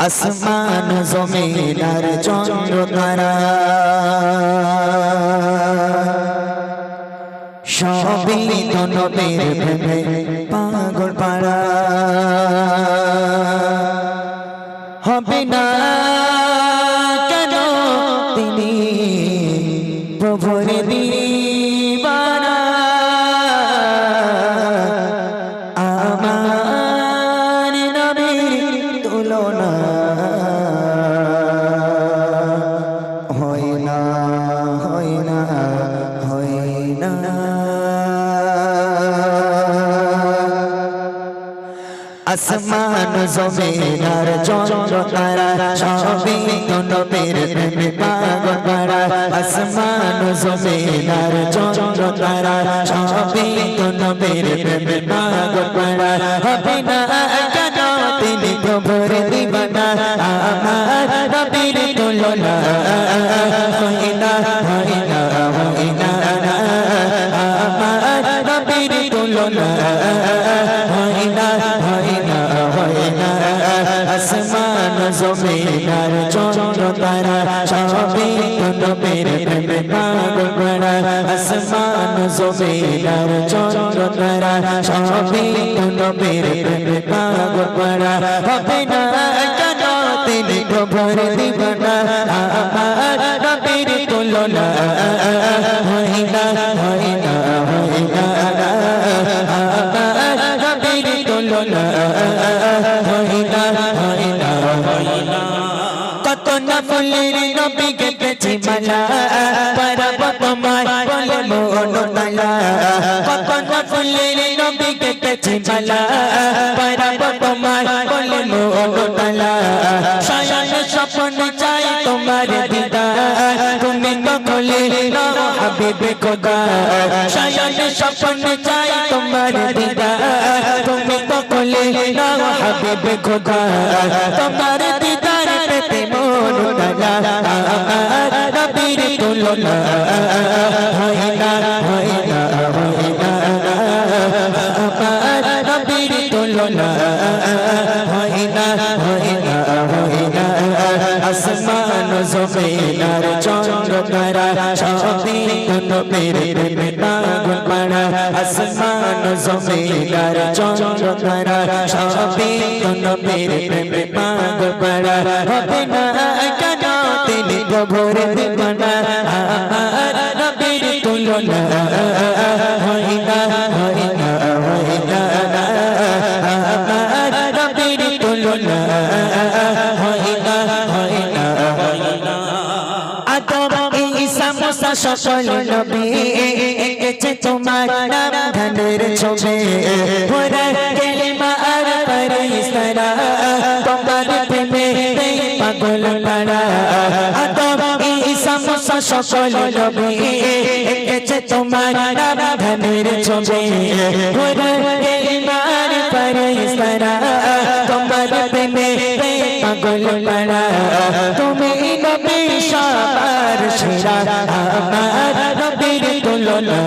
আসমান জমিন আর চন্দ্র তারা সবই নবীর প্রেমে পাগল পাড়া হবে না হয় না হয় না। আসমান, জমিন আর চন্দ্র তারা সবই তো নবীর প্রেমে পাগল পাড়া। আসমান, জমিন আর চন্দ্র তারা সবই তো নবীর প্রেমে পাগল পাড়া। হবে না নবীর তুলনা হয় না। হয় না হয় না আসমান জমিন আর চন্দ্র তারা সবই তো নবীর প্রেমে পাগল পাড়া আসমান জমিন আর চন্দ্র তারা সবই তো নবীর প্রেমে পাগল পাড়া হবে না কেন তিনি প্রভুর দিবানা। হয় না না কত না ফুলের নবী কেটেছি মালা, পারাব তোমায় বলে মোহন মালা। কত না ফুলের নবী কেটেছি মালা, পারাব তোমায় বলে মোহন মালা। সায়ন স্বপ্ন চাই তোমার দিদার, তুমি খোলে নাও হাবিবে খোদা। সায়ন স্বপ্ন চাই তোমার দিদার। হাবিবে খোদা তোমার দিদার পেতে মন আমার নবীর তুলনা হয় না হয় আসমান জমিন আর চন্দ্র তারা সবই কোন মেরে প্রেমে পাগল পাড়া আসমান জমিন আর চন্দ্র তারা সবই কোন মেরে প্রেমে পাগল পাড়া হবে না কেন তিনি প্রভুর দিবানা আমার নবীর তুলনা নবী এঁকেছে তোমার নাম ধানের ছবি ভরা কেলিমা আর পরিসরা তোমার প্রেমে পাগল পাড়া আদম ঈসা মুসা সকল নবী এঁকেছে তোমার নাম ধানের ছবি ভরা কেলিমা আর পরিসরা তোমার প্রেমে পাগল পাড়া। তুমি নবী সবার সেরা আমার নবীর তুলনা।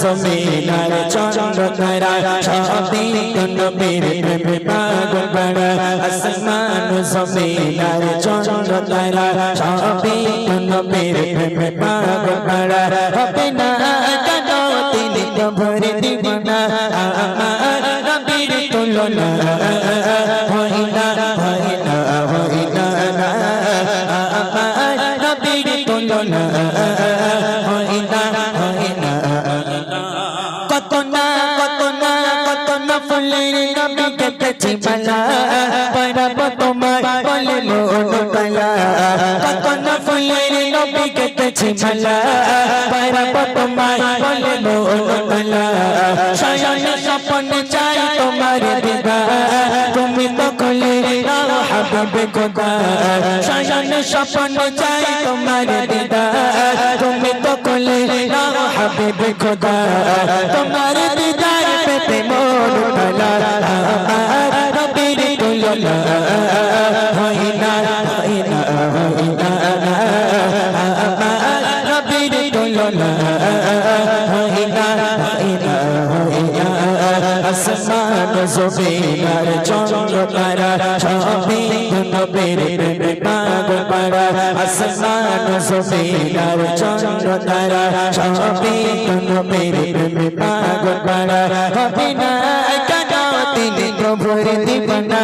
আসমান জমিন আর চন্দ্র তারা সবই নবীর প্রেমে পাগল পাড়া আসমান জমিন আর চন্দ্র তারা সবই নবীর প্রেমে পাগল পাড়া হবে না কেন তিনি তো ভরে দিবানা? আমার নবীর তুলনা হয় না হয় না হয় না আমার নবীর তুলনা মালা পরাব তোমার বলে মালা শয়ন স্বপ্ন চাই তোমার দিদা, তুমি তো নাও হাবিবে খোদা। শয়ন স্বপ্ন চাই তোমার দিদা, তুমি তো নাও হাবিবে খোদা। তোমার দিদার لا إله إلا আসমান জমিনার চন্দ্র তারা সবই নবীর প্রেমে পাগল পারা আসমান জমিনার চন্দ্র তারা সবই নবীর প্রেমে পাগল পারা হবে না কেন তিনি প্রভুর দিবানা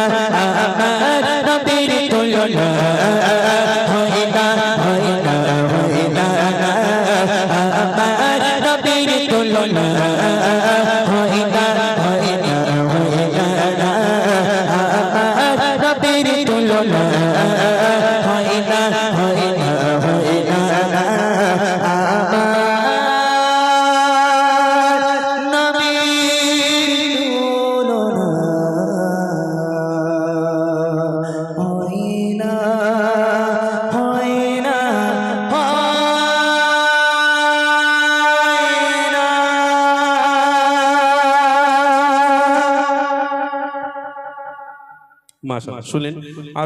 মাশাআল্লাহ। শুনেন। আর